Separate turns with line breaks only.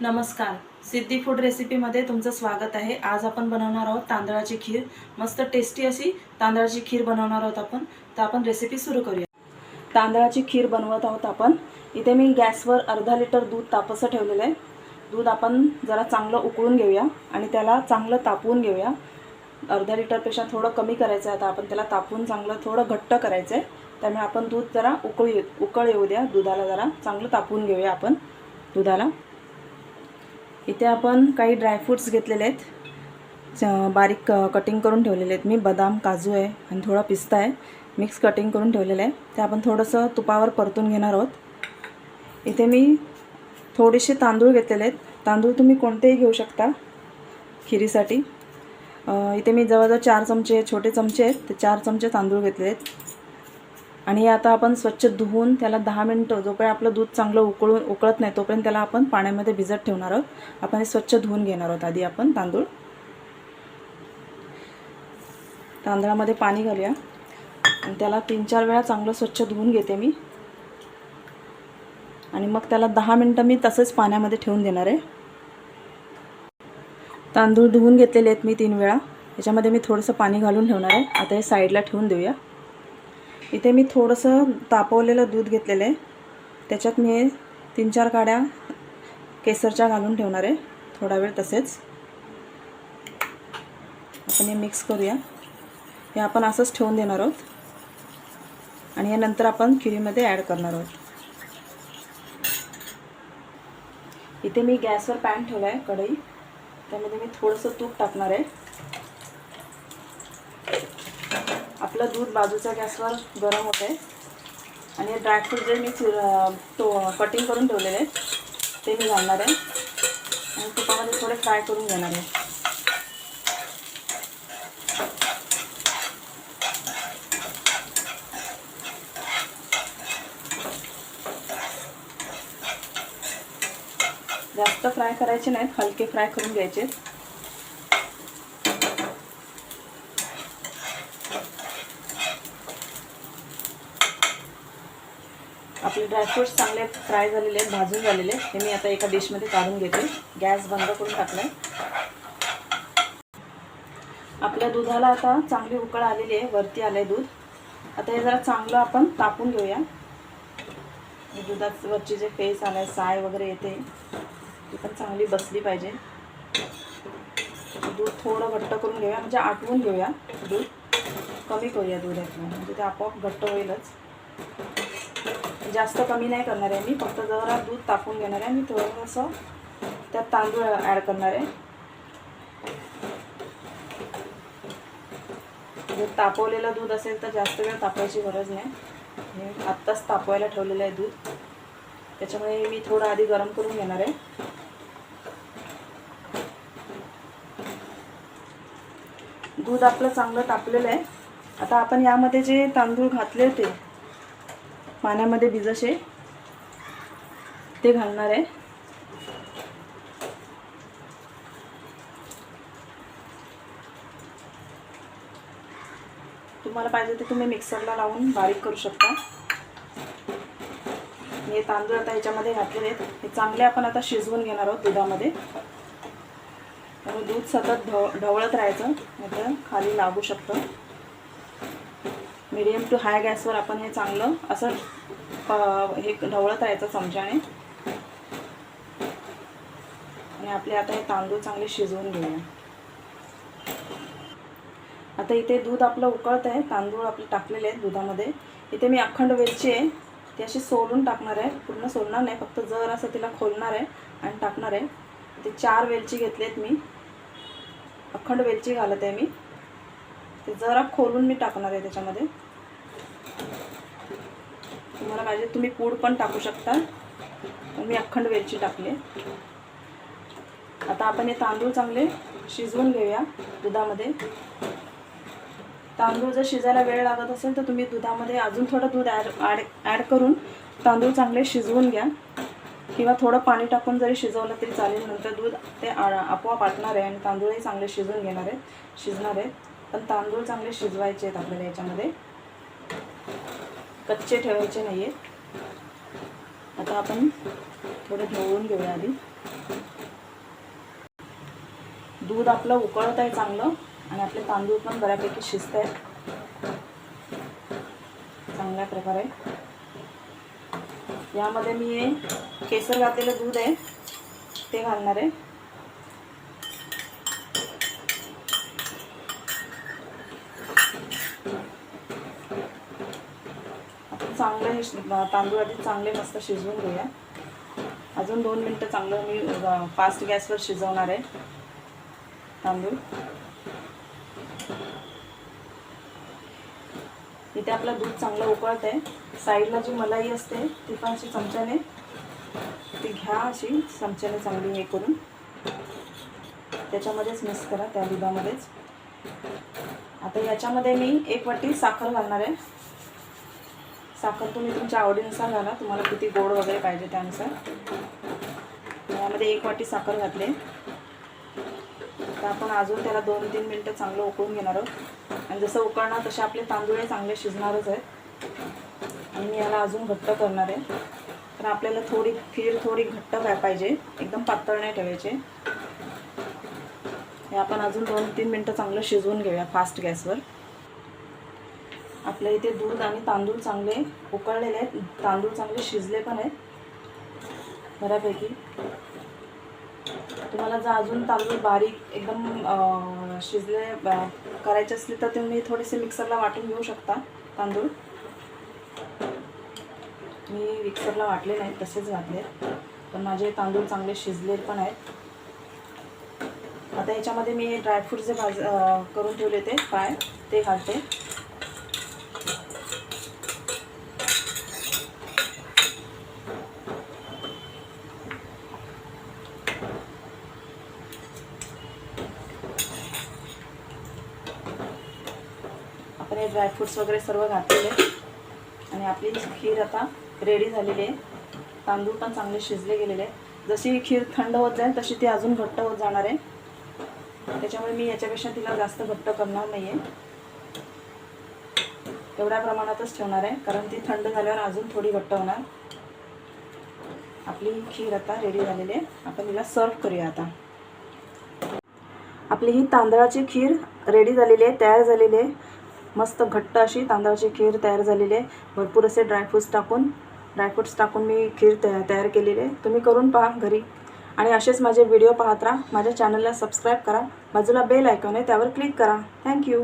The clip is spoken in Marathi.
नमस्कार. सिद्धी फूड रेसिपीमध्ये तुमचं स्वागत आहे. आज आपण बनवणार आहोत तांदळाची खीर. मस्त टेस्टी अशी तांदळाची खीर बनवणार आहोत आपण. तर आपण रेसिपी सुरू करूया. तांदळाची खीर बनवत आहोत आपण. इथे मी गॅसवर अर्धा लिटर दूध तापसं ठेवलेलं आहे. दूध आपण जरा चांगलं उकळून घेऊया आणि त्याला चांगलं तापवून घेऊया. अर्धा लिटरपेक्षा थोडं कमी करायचं आहे. आता आपण त्याला तापवून चांगलं थोडं घट्ट करायचं आहे त्यामुळे आपण दूध जरा उकळू उकळ येऊ द्या. दुधाला जरा चांगलं तापवून घेऊया आपण. दुधाला. इथे आपण काही ड्रायफ्रूट्स घेतलेले आहेत. बारीक कटिंग करून ठेवलेले आहेत. मी बदाम काजू आहे आणि थोडा पिस्ता आहे. मिक्स कटिंग करून ठेवलेलं आहे. ते आपण थोडंसं तुपावर परतून घेणार आहोत. इथे मी थोडेसे तांदूळ घेतलेले आहेत. तांदूळ तुम्ही कोणतेही घेऊ शकता खिरीसाठी. इथे मी जवळजवळ चार चमचे छोटे चमचे आहेत. ते चार चमचे तांदूळ घेतले आहेत. आणि हे आता आपण स्वच्छ धुवून त्याला दहा मिनटं जोपर्यंत आपलं दूध चांगलं उकळून उकळत नाही तोपर्यंत त्याला आपण पाण्यामध्ये भिजत ठेवणार आहोत. आपण हे स्वच्छ धुवून घेणार आहोत. आधी आपण तांदूळ. तांदळामध्ये पाणी घालूया. आणि त्याला तीन चार वेळा चांगलं स्वच्छ धुवून घेते मी. आणि मग त्याला दहा मिनटं मी तसंच पाण्यामध्ये ठेवून देणार आहे. तांदूळ धुवून घेतलेले आहेत मी तीन वेळा. याच्यामध्ये मी थोडंसं पाणी घालून ठेवणार आहे. आता हे साईडला ठेवून देऊया. इथे मी थोडंसं तापवलेलं दूध घेतलेलं आहे. त्याच्यात मी तीन चार काड्या केसरच्या घालून ठेवणार आहे. थोडा वेळ तसेच. आपण हे मिक्स करूया. हे आपण असंच ठेवून देणार आहोत. आणि हे नंतर आपण खिरीमध्ये ॲड करणार आहोत. इथे मी गॅसवर पॅन ठेवला आहे कढई. त्यामध्ये मी थोडंसं तूप टाकणार आहे. आपलं दूध बाजूच्या गॅसवर गरम होत आहे आणि हे ड्रायफ्रूट जे मी चिर तो कटिंग करून ठेवलेले आहेत ते मी घालणार आहे. आणि तुपामध्ये थोडे फ्राय करून घेणार आहे. जास्त फ्राय करायचे नाहीत हलके फ्राय करून घ्यायचे आपले ड्रायफ्रूट्स चांगले फ्राय झालेले आहेत भाजून झालेले आहेत. हे मी आता एका डिशमध्ये काढून घेते. गॅस बंद करून टाकलाय. आपल्या दुधाला आता चांगली उकळ आलेली आहे वरती आलं आहे दूध. आता हे जरा चांगलं आपण तापून घेऊया. दुधावरची दुधात वरची जे फेस आलाय आहे साय वगैरे येते. ती पण चांगली बसली पाहिजे. दूध थोडं घट्ट करून घेऊया म्हणजे आटवून घेऊया दूध. कमी करूया दूध यातलं म्हणजे ते आपोआप घट्ट होईलच. जास्त कमी नाही करणार आहे मी. फक्त जरा दूध तापून घेणार आहे मी थोडंसं त्यात तांदूळ ॲड करणार आहे. जर तापवलेलं दूध असेल तर जास्त वेळ तापायची गरज नाही. हे आत्ताच तापवायला ठेवलेलं आहे दूध. त्याच्यामुळे मी थोडं आधी गरम करून घेणार आहे. दूध आपलं चांगलं तापलेलं आहे. आता आपण यामध्ये जे तांदूळ घातले होते पाण्यामध्ये भिजसे ते घालणार आहे. तुम्हाला पाहिजे ते तुम्ही मिक्सरला लावून बारीक करू शकता. हे तांदूळ आता ह्याच्यामध्ये घातलेले आहेत. हे चांगले आपण आता शिजवून घेणार आहोत दुधामध्ये. त्यामुळे दूध सतत ढव ढवळत राहायचं. नाहीतर खाली लागू शकतं. मिडियम टू हाय गॅसवर आपण हे चांगलं असं हे ढवळत राहायचं चमच्याने. आणि आपले आता हे तांदूळ चांगले शिजवून घेऊया. आता इथे दूध आपलं उकळत आहे. तांदूळ आपले टाकलेले आहेत दुधामध्ये. इथे मी अखंड वेलची आहे. ती अशी सोलून टाकणार आहे. पूर्ण सोलणार नाही फक्त जर असं तिला खोलणार आहे आणि टाकणार आहे. ते चार वेलची घेतलेत मी. अखंड वेलची घालत आहे मी. ते जरा खोलून मी टाकणार आहे त्याच्यामध्ये. तुम्हाला पाहिजे तुम्ही पूड पण टाकू शकता. मी अखंड वेलची टाकली आता आपण हे तांदूळ चांगले शिजवून घेऊया दुधामध्ये. तांदूळ जर शिजायला वेळ लागत असेल तर तुम्ही दुधामध्ये अजून थोडं दूध ॲड ॲड ॲड करून तांदूळ चांगले शिजवून घ्या. किंवा थोडं पाणी टाकून जरी शिजवलं तरी चालेल नंतर दूध ते आ- आपोआप आटणार आहे आणि तांदूळही चांगले शिजून घेणार आहेत शिजणार आहेत. पण तांदूळ चांगले शिजवायचे आहेत आपल्याला याच्यामध्ये. कच्चे ठेवायचे नाही आहेत आता आपण थोडं ढवळून घेऊया आधी. दूध आपलं उकळत आहे चांगलं आणि आपले तांदूळ पण बऱ्यापैकी शिजत आहेत. चांगल्या प्रकारे. यामध्ये मी केसर घातलेलं दूध आहे ते घालणार आहे. चांगलं हे तांदूळ आधी चांगले मस्त शिजवून घेऊया. अजून दोन मिनटं चांगलं मी फास्ट गॅसवर शिजवणार आहे तांदूळ. इथे आपलं दूध चांगलं उकळत आहे. साईडला जी मलाई असते ती पण अशी चमच्याने ती घ्या अशी चमच्याने चांगली हे करून. त्याच्यामध्येच मिक्स करा त्या दुधामध्येच. आता याच्यामध्ये मी एक वाटी साखर घालणार आहे. साखर तुम्ही तुमच्या आवडीनुसार घाला. तुम्हाला किती गोड वगैरे पाहिजे त्यानुसार. यामध्ये एक वाटी साखर घातली. तर आपण अजून त्याला दोन तीन मिनटं चांगलं उकळून घेणार आहोत. आणि जसं उकळणार तसे आपले तांदूळ चांगले शिजणारच आहेत. आणि मी याला अजून घट्ट करणार आहे. तर आपल्याला थोडी खीर थोडी घट्ट पाहिजे. एकदम पातळ नाही ठेवायचे. हे आपण अजून दोन तीन मिनटं चांगलं शिजवून घेऊया फास्ट गॅसवर. आपल्या इथे दूध आणि तांदूळ चांगले उकळलेले आहेत. तांदूळ चांगले शिजले पण आहेत. बऱ्यापैकी. तुम्हाला जर अजून तांदूळ बारीक एकदम शिजले करायचे असले तर तुम्ही थोडेसे मिक्सरला वाटून घेऊ शकता तांदूळ. मी मिक्सरला वाटले नाहीत तसेच घातले पण माझे तांदूळ चांगले शिजले पण आहेत. आता याच्यामध्ये मी ड्रायफ्रूट जे भाज करून ठेवले ते पाय ते घालते. आपण ड्रायफ्रूट्स ड्रायफ्रुट्स वगैरे सर्व घातलेले. आणि आपली खीर आता रेडी झालेली आहे. तांदूळ पण चांगले शिजले गेलेले जशी ही खीर थंड होत जाईल तशी ती अजून घट्ट होत जाणार आहे. त्याच्यामुळे मी याच्यापेक्षा तिला जास्त घट्ट करणार नाही आहे तेवढ्या प्रमाणातच ठेवणार आहे कारण ती थंड झाल्यावर अजून थोडी घट्ट होणार. आपली खीर आता रेडी झालेली आहे. आपण तिला सर्व करूया आता. आपली ही तांदळाची खीर रेडी झालेली आहे तयार झालेली आहे. मस्त घट्ट अशी तांदळाची खीर तयार झालेली आहे. भरपूर असे ड्रायफ्रूट्स टाकून ड्रायफ्रूट्स टाकून मी खीर तया तयार केलेली आहे. तुम्ही करून पहा घरी. आणि असेच माझे व्हिडिओ पाहत राहा. माझ्या चॅनलला सबस्क्राईब करा. बाजूला बेल ऐकून आहे त्यावर क्लिक करा. थँक्यू